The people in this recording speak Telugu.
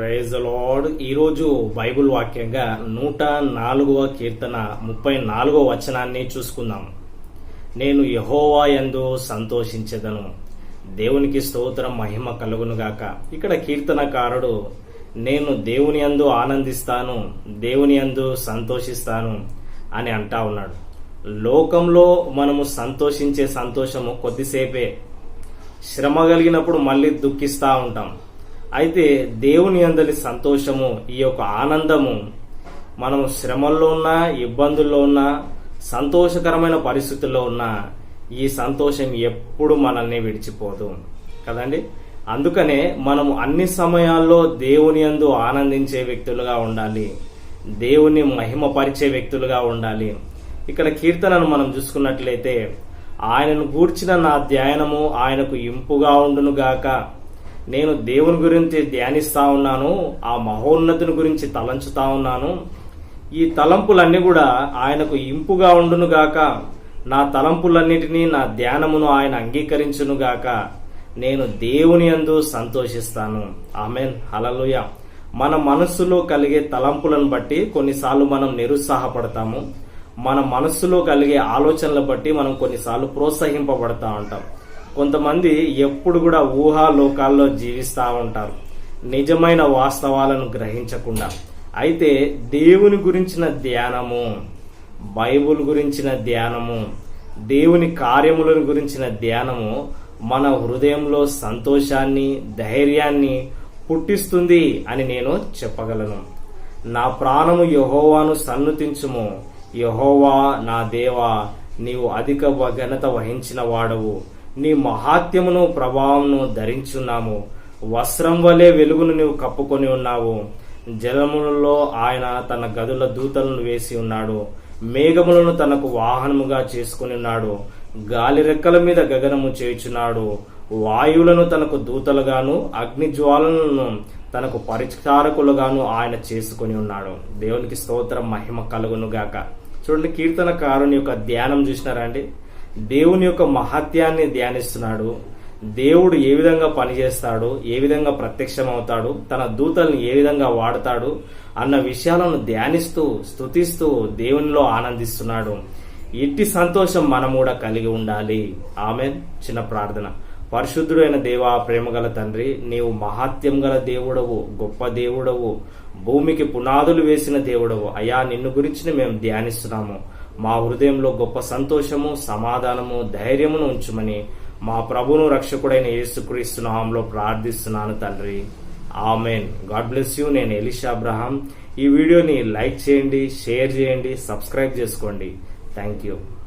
ప్రైజ్ లార్డ్ ఈరోజు బైబుల్ వాక్యంగా నూట నాలుగవ కీర్తన ముప్పై నాలుగవ వచనాన్ని చూసుకుందాం. నేను యహోవా యందు సంతోషించెదను. దేవునికి స్తోత్రం మహిమ కలుగునుగాక ఇక్కడ కీర్తనకారుడు నేను దేవుని యందు ఆనందిస్తాను దేవుని యందు సంతోషిస్తాను అని అంటా ఉన్నాడు. లోకంలో మనము సంతోషించే సంతోషము కొద్దిసేపే. శ్రమ కలిగినప్పుడు మళ్ళీ దుఃఖిస్తూ ఉంటాం. అయితే దేవుని అందరి సంతోషము ఈ యొక్క ఆనందము మనం శ్రమల్లో ఉన్నా ఇబ్బందుల్లో ఉన్నా సంతోషకరమైన పరిస్థితుల్లో ఉన్నా ఈ సంతోషం ఎప్పుడు మనల్ని విడిచిపోదు. కదండి? అందుకనే మనం అన్ని సమయాల్లో దేవుని అందు ఆనందించే వ్యక్తులుగా ఉండాలి. దేవుని మహిమపరిచే వ్యక్తులుగా ఉండాలి. ఇక్కడ కీర్తనను మనం చూసుకున్నట్లయితే ఆయనను గూర్చిన నా ధ్యానము ఆయనకు ఇంపుగా ఉండును గాక నేను దేవుని గురించి ధ్యానిస్తా ఉన్నాను ఆ మహోన్నతిని గురించి తలంచుతా ఉన్నాను. ఈ తలంపులన్నీ కూడా ఆయనకు ఇంపుగా ఉండును గాక నా తలంపులన్నిటినీ నా ధ్యానమును ఆయన అంగీకరించును గాక నేను దేవుని అందు సంతోషిస్తాను. ఆమెన్. హలలుయ మన మనస్సులో కలిగే తలంపులను బట్టి కొన్నిసార్లు మనం నిరుత్సాహపడతాము. మన మనస్సులో కలిగే ఆలోచనలు బట్టి మనం కొన్నిసార్లు ప్రోత్సహింపబడతా ఉంటాం. కొంతమంది ఎప్పుడు కూడా ఊహాలోకాల్లో జీవిస్తూ ఉంటారు. నిజమైన వాస్తవాలను గ్రహించకుండా. అయితే దేవుని గురించిన ధ్యానము బైబుల్ గురించిన ధ్యానము దేవుని కార్యములను గురించిన ధ్యానము మన హృదయంలో సంతోషాన్ని ధైర్యాన్ని పుట్టిస్తుంది అని నేను చెప్పగలను. నా ప్రాణము యహోవాను సన్నుతించుము. యహోవా నా దేవా నీవు అధిక ఘనత వహించిన వాడవు. నీ మహాత్యమును ప్రభావమును ధరించున్నాము. వస్త్రం వలె వెలుగును నీవు కప్పుకొని ఉన్నావు. జలములలో ఆయన తన గదుల దూతలను వేసి ఉన్నాడు. మేఘములను తనకు వాహనముగా చేసుకుని ఉన్నాడు. గాలి రెక్కల మీద గగనము చేయుచున్నాడు. వాయువులను తనకు దూతలుగాను అగ్ని జ్వాలలను తనకు పరిచారకులుగాను ఆయన చేసుకుని ఉన్నాడు. దేవునికి స్తోత్రం మహిమ కలుగును గాక చూడండి కీర్తనకారుని యొక్క ధ్యానం చూసినారా అండి? దేవుని యొక్క మహత్యాన్ని ధ్యానిస్తున్నాడు. దేవుడు ఏ విధంగా పనిచేస్తాడు ఏ విధంగా ప్రత్యక్షమవుతాడు తన దూతల్ని ఏ విధంగా వాడతాడు అన్న విషయాలను ధ్యానిస్తూ స్తుతిస్తూ దేవునిలో ఆనందిస్తున్నాడు. ఇట్టి సంతోషం మనం కూడా కలిగి ఉండాలి. ఆమె చిన్న ప్రార్థన. పరిశుద్ధుడైన దేవా ప్రేమగల తండ్రి నీవు మహాత్యం గల దేవుడవు గొప్ప దేవుడవు భూమికి పునాదులు వేసిన దేవుడవు. అయా నిన్ను గురించి మేము ధ్యానిస్తున్నాము. మా హృదయంలో గొప్ప సంతోషము సమాధానము ధైర్యమును ఉంచుమని మా ప్రభును రక్షకుడైన యేసుక్రీస్తు నామంలో ప్రార్థిస్తున్నాను తండ్రి. ఆమెన్. God bless you. నేను ఎలిషా అబ్రహాం. ఈ వీడియోని లైక్ చేయండి షేర్ చేయండి సబ్స్క్రైబ్ చేసుకోండి. Thank you.